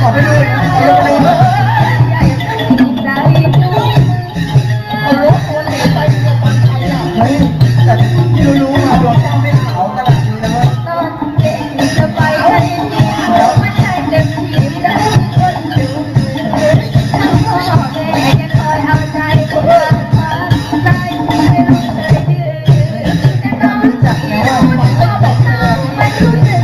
ขอไปดูขอไปดู Yeah.